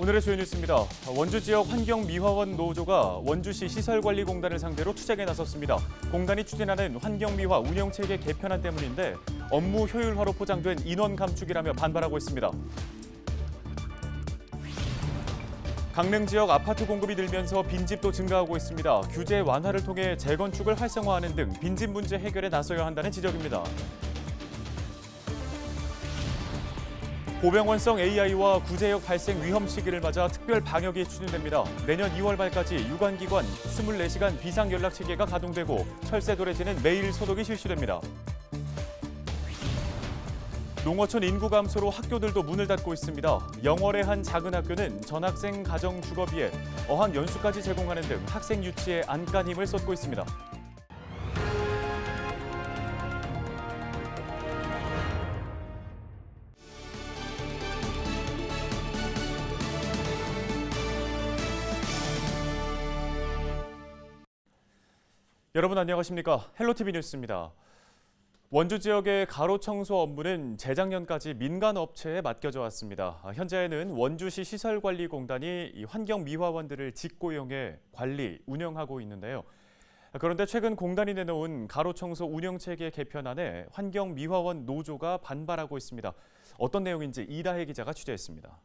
오늘의 주요 뉴스입니다. 원주 지역 환경 미화원 노조가 원주시 시설관리공단을 상대로 투쟁에 나섰습니다. 공단이 추진하는 환경 미화 운영 체계 개편안 때문인데 업무 효율화로 포장된 인원 감축이라며 반발하고 있습니다. 강릉 지역 아파트 공급이 늘면서 빈집도 증가하고 있습니다. 규제 완화를 통해 재건축을 활성화하는 등 빈집 문제 해결에 나서야 한다는 지적입니다. 고병원성 AI와 구제역 발생 위험 시기를 맞아 특별 방역이 추진됩니다. 내년 2월 말까지 유관기관 24시간 비상 연락 체계가 가동되고 철새 도래지는 매일 소독이 실시됩니다. 농어촌 인구 감소로 학교들도 문을 닫고 있습니다. 영월의 한 작은 학교는 전학생 가정 주거비에 어학 연수까지 제공하는 등 학생 유치에 안간 힘을 쏟고 있습니다. 여러분 안녕하십니까? 헬로티비 뉴스입니다. 원주 지역의 가로 청소 업무는 재작년까지 민간 업체에 맡겨져 왔습니다. 아, 현재는 원주시 시설관리공단이 이 환경 미화원들을 직고용해 관리, 운영하고 있는데요. 아, 그런데 최근 공단이 내놓은 가로 청소 운영 체계 개편안에 환경 미화원 노조가 반발하고 있습니다. 어떤 내용인지 이다혜 기자가 취재했습니다.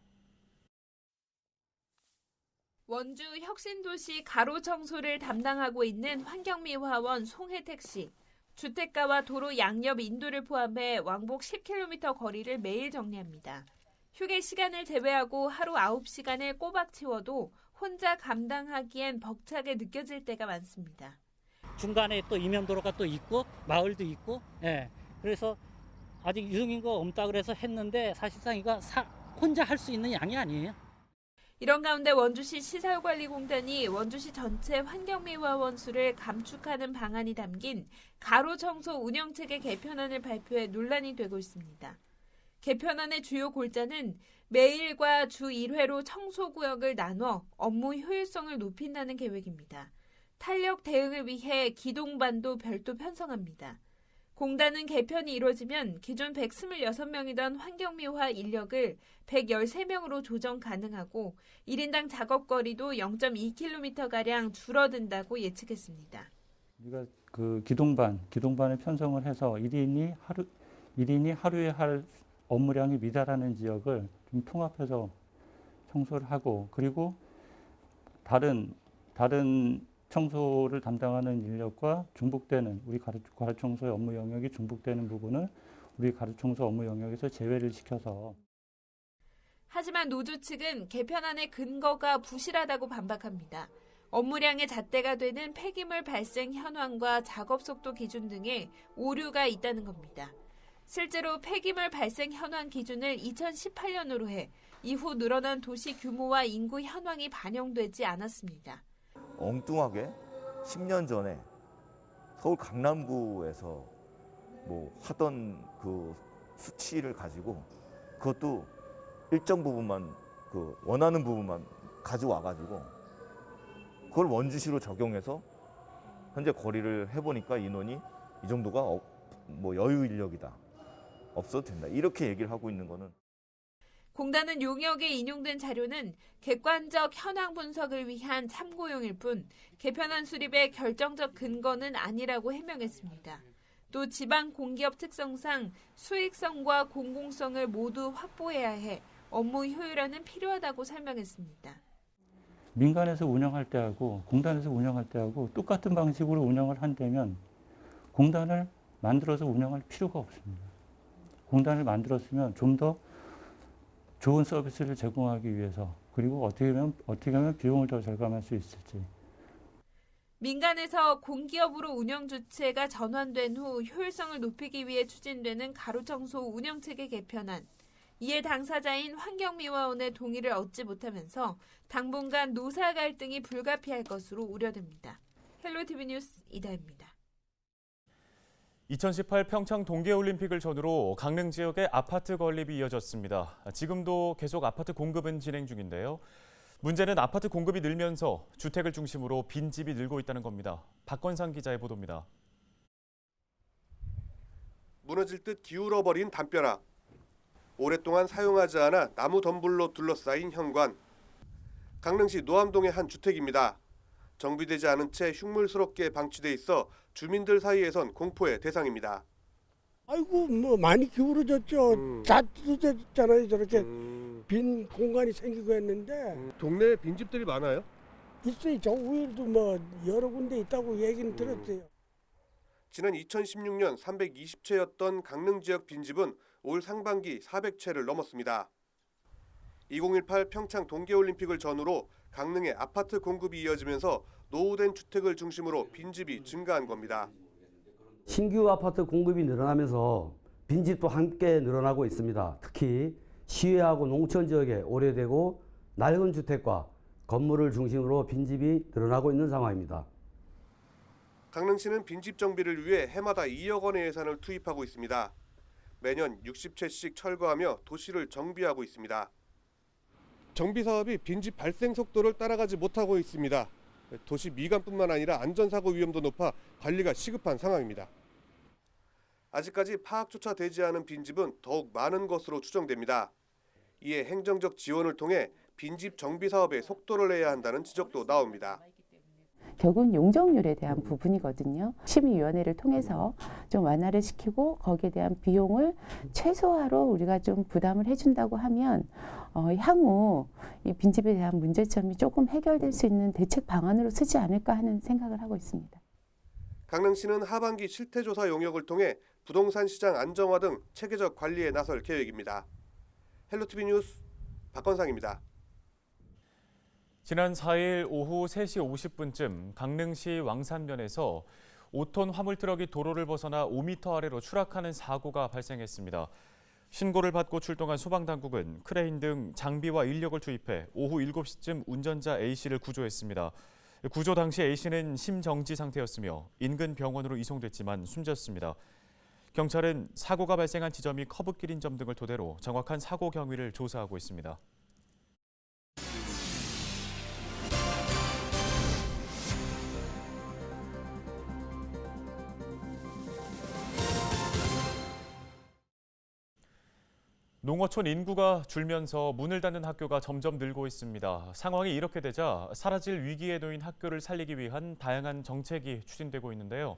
원주 혁신도시 가로 청소를 담당하고 있는 환경미 화원 송혜택 씨. 주택가와 도로 양옆 인도를 포함해 왕복 10km 거리를 매일 정리합니다. 휴게 시간을 제외하고 하루 9시간을 꼬박 치워도 혼자 감당하기엔 벅차게 느껴질 때가 많습니다. 중간에 또 이면도로가 또 있고 마을도 있고 예 그래서 아직 유승인 거 없다 그래서 했는데 사실상 이거 사- 혼자 할 수 있는 양이 아니에요. 이런 가운데 원주시 시설관리공단이 원주시 전체 환경미화원 수를 감축하는 방안이 담긴 가로 청소 운영체계 개편안을 발표해 논란이 되고 있습니다. 개편안의 주요 골자는 매일과 주 1회로 청소구역을 나눠 업무 효율성을 높인다는 계획입니다. 탄력 대응을 위해 기동반도 별도 편성합니다. 공단은 개편이 이루어지면 기존 126명이던 환경미화 인력을 113명으로 조정 가능하고 1인당 작업거리도 0.2km가량 줄어든다고 예측했습니다. 우리가 그 기동반, 기동반을 편성을 해서 1인이 하루 1인이 하루에 할 업무량이 미달하는 지역을 좀 통합해서 청소를 하고 그리고 다른 다른 청소를 담당하는 인력과 중복되는 우리 가로, 가로 청소의 업무 영역이 중복되는 부분을 우리 가로 청소 업무 영역에서 제외를 시켜서 하지만 노조 측은 개편안의 근거가 부실하다고 반박합니다. 업무량의 잣대가 되는 폐기물 발생 현황과 작업 속도 기준 등에 오류가 있다는 겁니다. 실제로 폐기물 발생 현황 기준을 2018년으로 해 이후 늘어난 도시 규모와 인구 현황이 반영되지 않았습니다. 엉뚱하게 10년 전에 서울 강남구에서 뭐 하던 그 수치를 가지고 그것도 일정 부분만 그 원하는 부분만 가져와 가지고 그걸 원주시로 적용해서 현재 거리를 해보니까 인원이 이 정도가 어- 뭐 여유 인력이다. 없어도 된다. 이렇게 얘기를 하고 있는 거는 공단은 용역에 인용된 자료는 객관적 현황 분석을 위한 참고용일 뿐 개편안 수립의 결정적 근거는 아니라고 해명했습니다. 또 지방 공기업 특성상 수익성과 공공성을 모두 확보해야 해 업무 효율화는 필요하다고 설명했습니다. 민간에서 운영할 때하고 공단에서 운영할 때하고 똑같은 방식으로 운영을 한다면 공단을 만들어서 운영할 필요가 없습니다. 공단을 만들었으면 좀더 좋은 서비스를 제공하기 위해서 그리고 어떻게 하면 어떻게 하면 비용을 더 절감할 수 있을지 민간에서 공기업으로 운영 주체가 전환된 후 효율성을 높이기 위해 추진되는 가로청소 운영 체계 개편안. 이에 당사자인 환경미화원의 동의를 얻지 못하면서 당분간 노사 갈등이 불가피할 것으로 우려됩니다. 헬로티비 뉴스 이다입니다. 2018 평창 동계올림픽을 전후로 강릉 지역의 아파트 건립이 이어졌습니다. 지금도 계속 아파트 공급은 진행 중인데요. 문제는 아파트 공급이 늘면서 주택을 중심으로 빈집이 늘고 있다는 겁니다. 박건상 기자의 보도입니다. 무너질 듯 기울어버린 담벼락. 오랫동안 사용하지 않아 나무 덤불로 둘러싸인 현관. 강릉시 노암동의 한 주택입니다. 정비되지 않은 채 흉물스럽게 방치돼 있어 주민들 사이에선 공포의 대상입니다. 아이고 뭐 많이 기울어졌죠. 음. 다 뜯어졌잖아요. 저렇게 음, 빈 공간이 생기고 했는데 동네에 빈집들이 많아요? 있어요. 저 위에도 뭐 여러 군데 있다고 얘기는 음. 들었어요. 지난 2016년 320채였던 강릉 지역 빈집은 올 상반기 400채를 넘었습니다. 2018 평창 동계올림픽을 전후로 강릉에 아파트 공급이 이어지면서 노후된 주택을 중심으로 빈집이 증가한 겁니다. 신규 아파트 공급이 늘어나면서 빈집도 함께 늘어나고 있습니다. 특히 시외하고 농촌 지역에 오래되고 낡은 주택과 건물을 중심으로 빈집이 늘어나고 있는 상황입니다. 강릉시는 빈집 정비를 위해 해마다 2억 원의 예산을 투입하고 있습니다. 매년 60채씩 철거하며 도시를 정비하고 있습니다. 정비 사업이 빈집 발생 속도를 따라가지 못하고 있습니다. 도시 미관뿐만 아니라 안전사고 위험도 높아 관리가 시급한 상황입니다. 아직까지 파악조차 되지 않은 빈집은 더욱 많은 것으로 추정됩니다. 이에 행정적 지원을 통해 빈집 정비 사업에 속도를 내야 한다는 지적도 나옵니다. 결국은 용적률에 대한 부분이거든요. 심의위원회를 통해서 좀 완화를 시키고 거기에 대한 비용을 최소화로 우리가 좀 부담을 해준다고 하면 어, 향후 이 빈집에 대한 문제점이 조금 해결될 수 있는 대책 방안으로 쓰지 않을까 하는 생각을 하고 있습니다. 강릉시는 하반기 실태조사 용역을 통해 부동산 시장 안정화 등 체계적 관리에 나설 계획입니다. 헬로티비 뉴스 박건상입니다. 지난 4일 오후 3시 50분쯤 강릉시 왕산면에서 5톤 화물 트럭이 도로를 벗어나 5m 아래로 추락하는 사고가 발생했습니다. 신고를 받고 출동한 소방당국은 크레인 등 장비와 인력을 투입해 오후 7시쯤 운전자 A씨를 구조했습니다. 구조 당시 A씨는 심정지 상태였으며 인근 병원으로 이송됐지만 숨졌습니다. 경찰은 사고가 발생한 지점이 커브길인 점 등을 토대로 정확한 사고 경위를 조사하고 있습니다. 농어촌 인구가 줄면서 문을 닫는 학교가 점점 늘고 있습니다. 상황이 이렇게 되자 사라질 위기에 놓인 학교를 살리기 위한 다양한 정책이 추진되고 있는데요.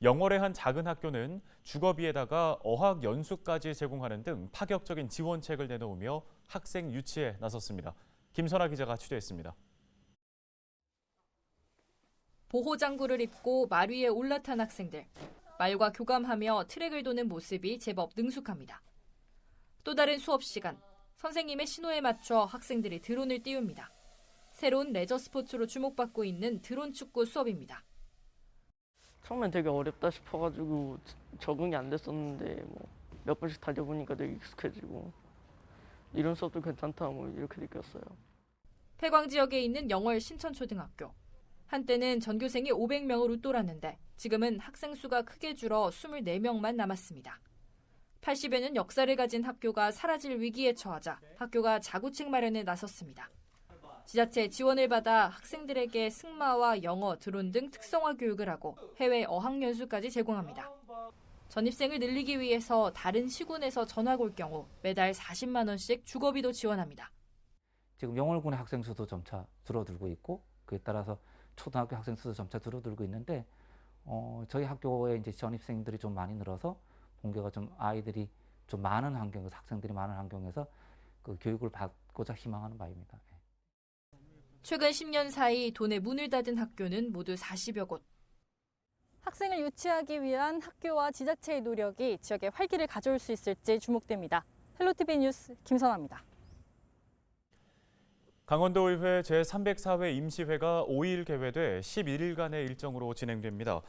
영월의 한 작은 학교는 주거비에다가 어학 연수까지 제공하는 등 파격적인 지원책을 내놓으며 학생 유치에 나섰습니다. 김선아 기자가 취재했습니다. 보호장구를 입고 말 위에 올라탄 학생들. 말과 교감하며 트랙을 도는 모습이 제법 능숙합니다. 또 다른 수업 시간. 선생님의 신호에 맞춰 학생들이 드론을 띄웁니다. 새로운 레저 스포츠로 주목받고 있는 드론 축구 수업입니다. 처음엔 되게 어렵다 싶어가지고 적응이 안 됐었는데 뭐 몇 번씩 다녀보니까 되게 익숙해지고 이런 수업도 괜찮다 뭐 이렇게 느꼈어요. 폐광 지역에 있는 영월 신천초등학교. 한때는 전교생이 500명을 웃돌았는데 지금은 학생 수가 크게 줄어 24명만 남았습니다. 80여 년 역사를 가진 학교가 사라질 위기에 처하자 학교가 자구책 마련에 나섰습니다. 지자체 지원을 받아 학생들에게 승마와 영어, 드론 등 특성화 교육을 하고 해외 어학연수까지 제공합니다. 전입생을 늘리기 위해서 다른 시군에서 전학 올 경우 매달 40만 원씩 주거비도 지원합니다. 지금 영월군의 학생 수도 점차 줄어들고 있고 그에 따라서 초등학교 학생 수도 점차 줄어들고 있는데 어, 저희 학교에 이제 전입생들이 좀 많이 늘어서 본교가 좀 아이들이 좀 많은 환경에서 학생들이 많은 환경에서 그 교육을 받고자 희망하는 바입니다. 예. 최근 10년 사이 돈에 문을 닫은 학교는 모두 40여 곳. 학생을 유치하기 위한 학교와 지자체의 노력이 지역에 활기를 가져올 수 있을지 주목됩니다. 헬로티비 뉴스 김선아입니다. 강원도의회 제304회 임시회가 5일 개회돼 11일간의 일정으로 진행됩니다.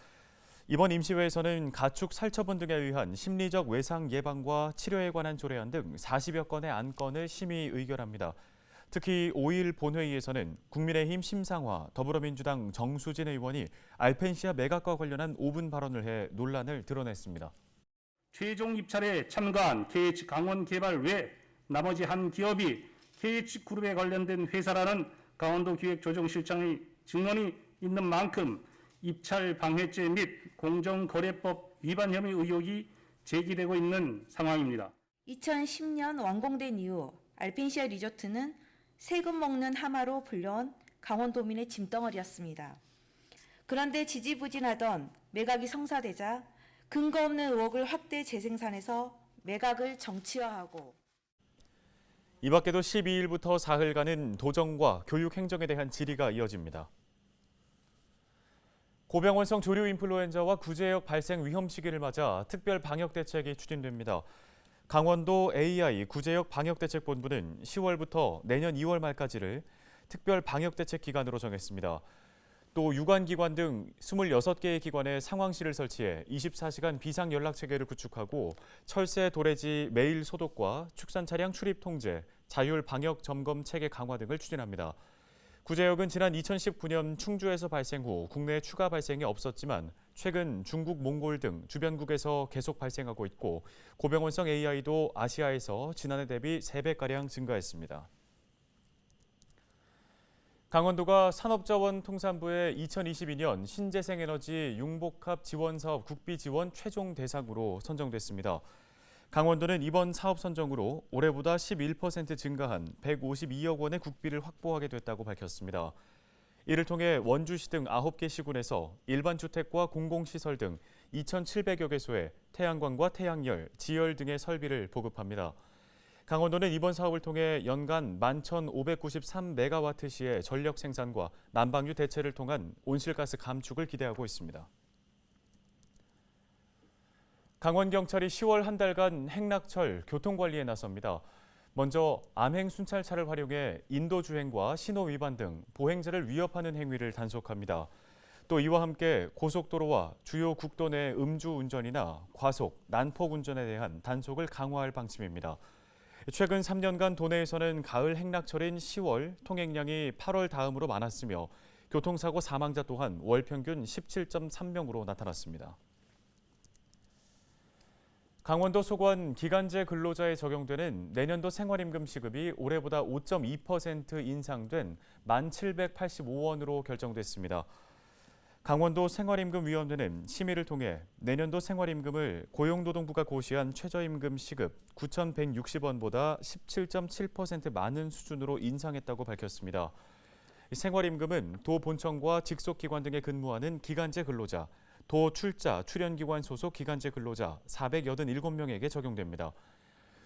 이번 임시회에서는 가축 살처분 등에 의한 심리적 외상 예방과 치료에 관한 조례안 등 40여 건의 안건을 심의 의결합니다. 특히 5일 본회의에서는 국민의힘 심상화, 더불어민주당 정수진 의원이 알펜시아 매각과 관련한 5분 발언을 해 논란을 드러냈습니다. 최종 입찰에 참가한 KH 강원 개발 외 나머지 한 기업이 KH그룹에 관련된 회사라는 강원도 기획조정실장의 증언이 있는 만큼 입찰 방해죄 및 공정거래법 위반 혐의 의혹이 제기되고 있는 상황입니다. 2010년 완공된 이후 알펜시아 리조트는 세금 먹는 하마로 불려온 강원도민의 짐덩어리였습니다. 그런데 지지부진하던 매각이 성사되자 근거 없는 의혹을 확대 재생산해서 매각을 정치화하고 이 밖에도 12일부터 사흘간은 도정과 교육 행정에 대한 질의가 이어집니다. 고병원성 조류 인플루엔자와 구제역 발생 위험 시기를 맞아 특별 방역 대책이 추진됩니다. 강원도 AI 구제역 방역대책본부는 10월부터 내년 2월 말까지를 특별 방역대책 기간으로 정했습니다. 또 유관기관 등 26개의 기관에 상황실을 설치해 24시간 비상 연락 체계를 구축하고 철새 도래지 매일 소독과 축산 차량 출입 통제, 자율 방역 점검 체계 강화 등을 추진합니다. 구제역은 지난 2019년 충주에서 발생 후 국내 추가 발생이 없었지만 최근 중국, 몽골 등 주변국에서 계속 발생하고 있고 고병원성 AI도 아시아에서 지난해 대비 3배가량 증가했습니다. 강원도가 산업자원통상부의 2022년 신재생에너지 융복합 지원사업 국비 지원 최종 대상으로 선정됐습니다. 강원도는 이번 사업 선정으로 올해보다 11% 증가한 152억 원의 국비를 확보하게 됐다고 밝혔습니다. 이를 통해 원주시 등 9개 시군에서 일반 주택과 공공시설 등 2,700여 개소에 태양광과 태양열, 지열 등의 설비를 보급합니다. 강원도는 이번 사업을 통해 연간 11,593메가와트시의 전력 생산과 난방유 대체를 통한 온실가스 감축을 기대하고 있습니다. 강원경찰이 10월 한 달간 행락철 교통관리에 나섭니다. 먼저 암행 순찰차를 활용해 인도 주행과 신호 위반 등 보행자를 위협하는 행위를 단속합니다. 또 이와 함께 고속도로와 주요 국도 내 음주 운전이나 과속, 난폭 운전에 대한 단속을 강화할 방침입니다. 최근 3년간 도내에서는 가을 행락철인 10월 통행량이 8월 다음으로 많았으며 교통사고 사망자 또한 월 평균 17.3명으로 나타났습니다. 강원도 소관 기간제 근로자에 적용되는 내년도 생활임금 시급이 올해보다 5.2% 인상된 1,785원으로 결정됐습니다. 강원도 생활임금위원회는 심의를 통해 내년도 생활임금을 고용노동부가 고시한 최저임금 시급 9,160원보다 17.7% 많은 수준으로 인상했다고 밝혔습니다. 생활임금은 도 본청과 직속기관 등에 근무하는 기간제 근로자, 도 출자, 출연기관 소속 기간제 근로자 487명에게 적용됩니다.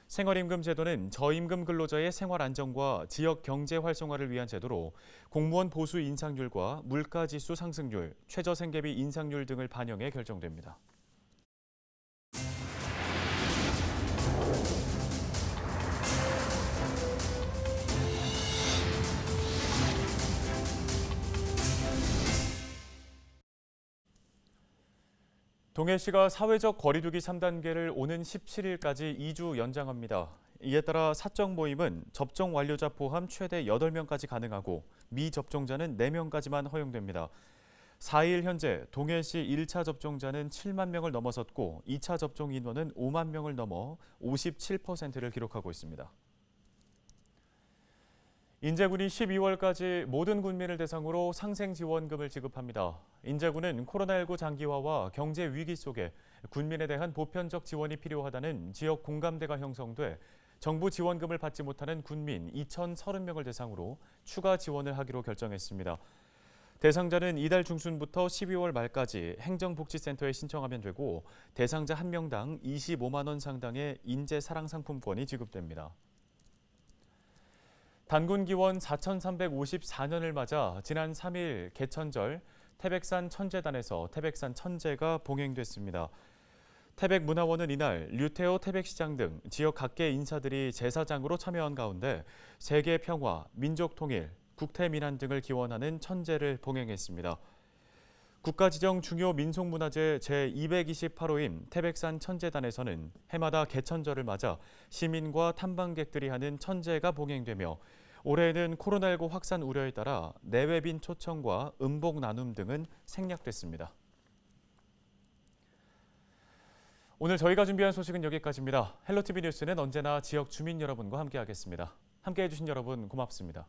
생활임금 제도는 저임금 근로자의 생활 안정과 지역 경제 활성화를 위한 제도로 공무원 보수 인상률과 물가 지수 상승률, 최저 생계비 인상률 등을 반영해 결정됩니다. 동해시가 사회적 거리두기 3단계를 오는 17일까지 2주 연장합니다. 이에 따라 사적 모임은 접종 완료자 포함 최대 8명까지 가능하고 미접종자는 4명까지만 허용됩니다. 4일 현재 동해시 1차 접종자는 7만 명을 넘어섰고 2차 접종 인원은 5만 명을 넘어 57%를 기록하고 있습니다. 인제군이 12월까지 모든 군민을 대상으로 상생 지원금을 지급합니다. 인제군은 코로나19 장기화와 경제 위기 속에 군민에 대한 보편적 지원이 필요하다는 지역 공감대가 형성돼 정부 지원금을 받지 못하는 군민 2,030명을 대상으로 추가 지원을 하기로 결정했습니다. 대상자는 이달 중순부터 12월 말까지 행정복지센터에 신청하면 되고 대상자 1명당 25만 원 상당의 인재 사랑 상품권이 지급됩니다. 단군 기원 4,354년을 맞아 지난 3일 개천절 태백산 천재단에서 태백산 천재가 봉행됐습니다. 태백문화원은 이날 류태호 태백시장 등 지역 각계 인사들이 제사장으로 참여한 가운데 세계 평화, 민족 통일, 국태민안 등을 기원하는 천재를 봉행했습니다. 국가 지정 중요 민속문화재 제228호인 태백산 천재단에서는 해마다 개천절을 맞아 시민과 탐방객들이 하는 천재가 봉행되며 올해에는 코로나19 확산 우려에 따라 내외빈 초청과 음복 나눔 등은 생략됐습니다. 오늘 저희가 준비한 소식은 여기까지입니다. 헬로티비 뉴스는 언제나 지역 주민 여러분과 함께하겠습니다. 함께해 주신 여러분 고맙습니다.